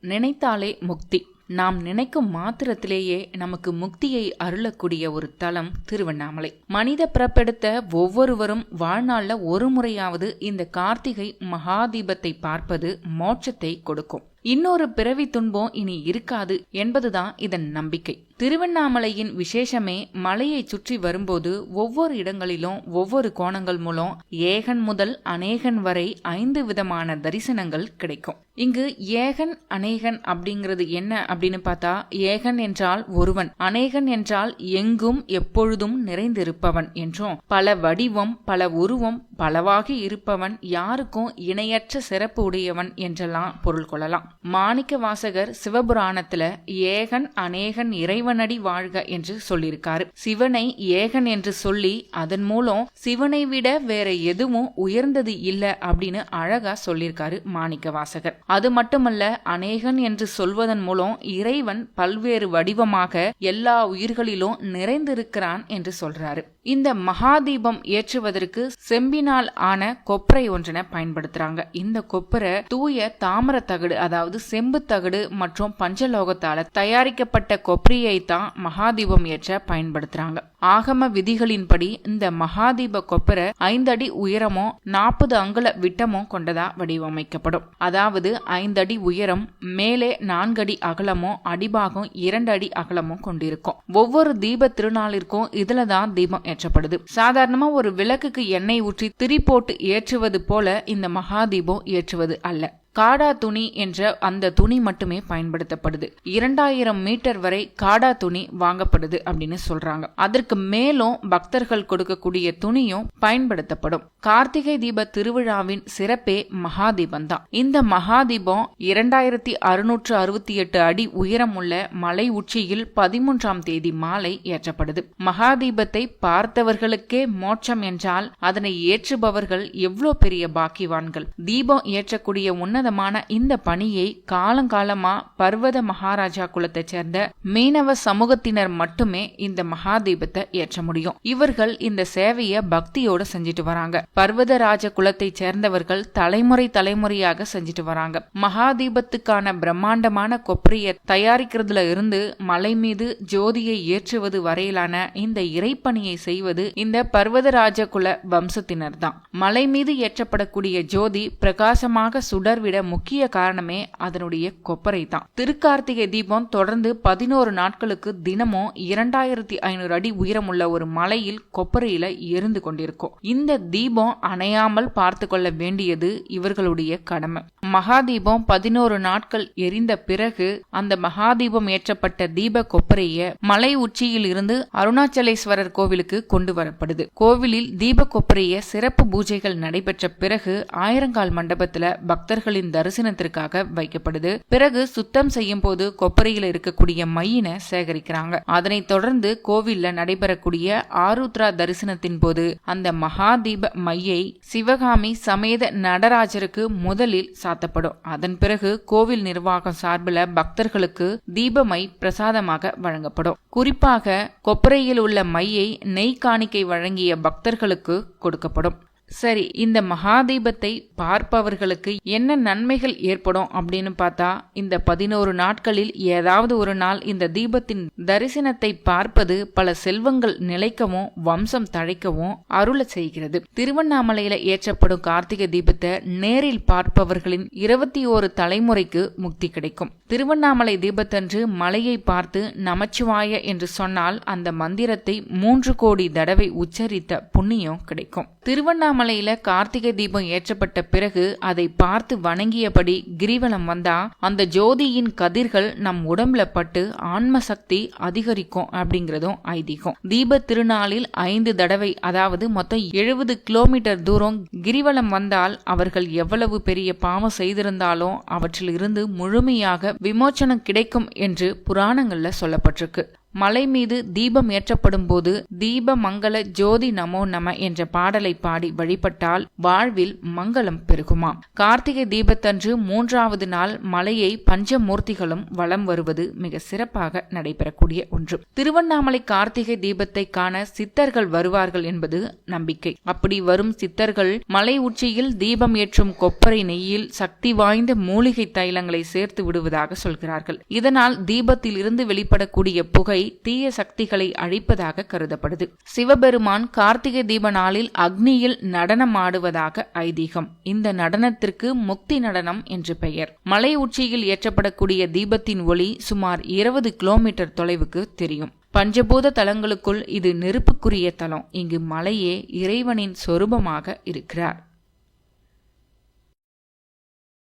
நினைத்தாலே முக்தி. நாம் நினைக்கும் மாத்திரத்திலேயே நமக்கு முக்தியை அருளக்கூடிய ஒரு தலம் திருவண்ணாமலை. மனித பிறப்பெடுத்த ஒவ்வொருவரும் வாழ்நாளில் ஒரு முறையாவது இந்த கார்த்திகை மகாதீபத்தை பார்ப்பது மோட்சத்தை கொடுக்கும். இன்னொரு பிறவி துன்பம் இனி இருக்காது என்பதுதான் இதன் நம்பிக்கை. திருவண்ணாமலையின் விசேஷமே மலையை சுற்றி வரும்போது ஒவ்வொரு இடங்களிலும் ஒவ்வொரு கோணங்கள் மூலம் ஏகன் முதல் அநேகன் வரை ஐந்து விதமான தரிசனங்கள் கிடைக்கும். இங்கு ஏகன் அநேகன் அப்படிங்கிறது என்ன அப்படின்னு பார்த்தா ஏகன் என்றால் ஒருவன் அநேகன் என்றால் எங்கும் எப்பொழுதும் நிறைந்திருப்பவன் என்றும் பல வடிவம் பல உருவம் பலவாகி இருப்பவன் யாருக்கும் இணையற்ற சிறப்பு உடையவன் என்றெல்லாம் பொருள் கொள்ளலாம். மாணிக்க வாசகர் சிவபுராணத்துல ஏகன் அநேகன் இறைவனடி வாழ்க என்று சொல்லியிருக்காரு. சிவனை ஏகன் என்று சொல்லி அதன் மூலம் சிவனை விட வேற எதுவும் உயர்ந்தது இல்ல அப்படின்னு அழகா சொல்லியிருக்காரு மாணிக்க வாசகர். அது மட்டுமல்ல அநேகன் என்று சொல்வதன் மூலம் இறைவன் பல்வேறு வடிவமாக எல்லா உயிர்களிலும் நிறைந்திருக்கிறான் என்று சொல்றாரு. இந்த மகாதீபம் ஏற்றுவதற்கு செம்பினால் ஆன கொப்பரை ஒன்றனை பயன்படுத்துறாங்க. இந்த கொப்பரை தூய தாமர தகடு அதாவது செம்பு தகடு மற்றும் பஞ்சலோகத்தால தயாரிக்கப்பட்ட கொப்பரியை தான் மகாதீபம் ஏற்ற பயன்படுத்துறாங்க. ஆகம விதிகளின்படி இந்த மகாதீப கொப்பரை ஐந்தடி உயரமோ நாற்பது அங்குல விட்டமோ கொண்டதா வடிவமைக்கப்படும். அதாவது ஐந்தடி உயரம் மேலே நான்கடி அகலமோ அடிபாகம் இரண்டு அடி அகலமோ கொண்டிருக்கும். ஒவ்வொரு தீப திருநாளிற்கும் இதுல தான் தீபம் ஏற்றப்படுது. சாதாரணமா ஒரு விளக்குக்கு எண்ணெய் ஊற்றி திரி போட்டு ஏற்றுவது போல இந்த மகாதீபம் ஏற்றுவது அல்ல. காடா துணி என்ற அந்த துணி மட்டுமே பயன்படுத்தப்படுது. இரண்டாயிரம் மீட்டர் வரை காடா துணி வாங்கப்படுது அப்படின்னு சொல்றாங்க. அதற்கு மேலும் பக்தர்கள் கொடுக்கக்கூடிய துணியும் பயன்படுத்தப்படும். கார்த்திகை தீப திருவிழாவின் சிறப்பே மகாதீபம் தான். இந்த மகாதீபம் இரண்டாயிரத்தி அறுநூற்று அறுபத்தி எட்டு அடி உயரமுள்ள மலை உச்சியில் பதிமூன்றாம் தேதி மாலை ஏற்றப்படுது. மகாதீபத்தை பார்த்தவர்களுக்கே மோட்சம் என்றால் அதனை ஏற்றுபவர்கள் எவ்வளவு பெரிய பாக்கிவான்கள் தீபம் ஏற்றக்கூடிய உன்னதமான இந்த பணியை காலங்காலமா பர்வத மகாராஜா குலத்தை சேர்ந்த மீனவ சமூகத்தினர் மட்டுமே இந்த மகாதீபத்தை ஏற்ற முடியும். இவர்கள் இந்த சேவைய பக்தியோட செஞ்சுட்டு வராங்க. பர்வதராஜ குலத்தை சேர்ந்தவர்கள் தலைமுறை தலைமுறையாக செஞ்சுட்டு வராங்க. மகாதீபத்துக்கான பிரம்மாண்டமான கொப்பரிய தயாரிக்கிறதுல இருந்து மலை மீது ஜோதியை ஏற்றுவது வரையிலான இந்த இறைப்பணியை செய்வது இந்த பர்வதராஜ குல வம்சத்தினர் தான் மலை மீது ஏற்றப்படக்கூடிய ஜோதி பிரகாசமாக விட முக்கிய காரணமே அதனுடைய கொப்பரை தான் திருக்கார்த்திகை தீபம் தொடர்ந்து பதினோரு நாட்களுக்கு தினமும் இரண்டாயிரத்தி ஐநூறு அடி உயரமுள்ள ஒரு மலையில் கொப்பரையில எரிந்து கொண்டிருக்கும். இந்த தீபம் அணையாமல் பார்த்து கொள்ள வேண்டியது இவர்களுடைய கடமை. மகாதீபம் பதினோரு நாட்கள் எரிந்த பிறகு அந்த மகாதீபம் ஏற்றப்பட்ட தீப கொப்பரைய மலை உச்சியில் இருந்து அருணாச்சலேஸ்வரர் கோவிலுக்கு கொண்டு வரப்படுது. கோவிலில் தீப கொப்பரைய சிறப்பு பூஜைகள் நடைபெற்ற பிறகு ஆயிரங்கால் மண்டபத்துல பக்தர்களின் தரிசனத்திற்காக வைக்கப்படுது. பிறகு சுத்தம் செய்யும் போது கொப்பரையில் இருக்கக்கூடிய மையினை சேகரிக்கிறாங்க. அதனைத் தொடர்ந்து கோவில்ல நடைபெறக்கூடிய ஆருத்ரா தரிசனத்தின் போது அந்த மகாதீப மையை சிவகாமி சமேத நடராஜருக்கு முதலில் சாத்தப்படும். அதன் பிறகு கோவில் நிர்வாகம் சார்பில் பக்தர்களுக்கு தீபமை பிரசாதமாக வழங்கப்படும். குறிப்பாக கொப்பரையில் உள்ள மையை நெய் காணிக்கை வழங்கிய பக்தர்களுக்கு கொடுக்கப்படும். சரி இந்த மகாதீபத்தை பார்ப்பவர்களுக்கு என்ன நன்மைகள் ஏற்படும் அப்படின்னு பார்த்தா இந்த பதினோரு நாட்களில் ஏதாவது ஒரு நாள் இந்த தீபத்தின் தரிசனத்தை பார்ப்பது பல செல்வங்கள் நிலைக்கவும் வம்சம் தழைக்கவும் அருள செய்கிறது. திருவண்ணாமலையில ஏற்றப்படும் கார்த்திகை தீபத்தை நேரில் பார்ப்பவர்களின் இருபத்தி ஓரு தலைமுறைக்கு முக்தி கிடைக்கும். திருவண்ணாமலை தீபத்தன்று மலையை பார்த்து நமச்சிவாய என்று சொன்னால் அந்த மந்திரத்தை மூன்று கோடி தடவை உச்சரித்த புண்ணியம் கிடைக்கும். திருவண்ணாமலை திருவண்ணாமலையில கார்த்திகை தீபம் ஏற்றப்பட்ட பிறகு அதை பார்த்து வணங்கியபடி கிரிவலம் வந்தா அந்த ஜோதியின் கதிர்கள் நம் உடம்புல பட்டு ஆன்ம சக்தி அதிகரிக்கும் அப்படிங்கறதும் ஐதீகம். தீப திருநாளில் ஐந்து தடவை அதாவது மொத்தம் எழுபது கிலோமீட்டர் தூரம் கிரிவலம் வந்தால் அவர்கள் எவ்வளவு பெரிய பாவம் செய்திருந்தாலும் அவற்றில் இருந்து முழுமையாக விமோச்சனம் கிடைக்கும் என்று புராணங்கள்ல சொல்லப்பட்டிருக்கு. மலை மீது தீபம் ஏற்றப்படும் போது தீப மங்கள ஜோதி நமோ நம என்ற பாடலை பாடி வழிபட்டால் வாழ்வில் மங்களம் பெருகுமாம் கார்த்திகை தீபத்தன்று மூன்றாவது நாள் மலையை பஞ்சமூர்த்திகளும் வலம் வருவது மிக சிறப்பாக நடைபெறக்கூடிய ஒன்று. திருவண்ணாமலை கார்த்திகை தீபத்தை காண சித்தர்கள் வருவார்கள் என்பது நம்பிக்கை. அப்படி வரும் சித்தர்கள் மலை உச்சியில் தீபம் ஏற்றும் கொப்பரை நெய்யில் சக்தி வாய்ந்த மூலிகை தைலங்களை சேர்த்து விடுவதாக சொல்கிறார்கள். இதனால் தீபத்தில் இருந்து வெளிப்படக்கூடிய புகை தீய சக்திகளை அழிப்பதாக கருதப்படுது. சிவபெருமான் கார்த்திகை தீப நாளில் அக்னியில் நடனம் ஆடுவதாக ஐதீகம். இந்த நடனத்திற்கு முக்தி நடனம் என்று பெயர். மலை உச்சியில் ஏற்றப்படக்கூடிய தீபத்தின் ஒளி சுமார் இருபது கிலோமீட்டர் தொலைவுக்கு தெரியும். பஞ்சபூத தலங்களுக்குள் இது நெருப்புக்குரிய தலம். இங்கு மலையே இறைவனின் சொரூபமாக இருக்கிறார்.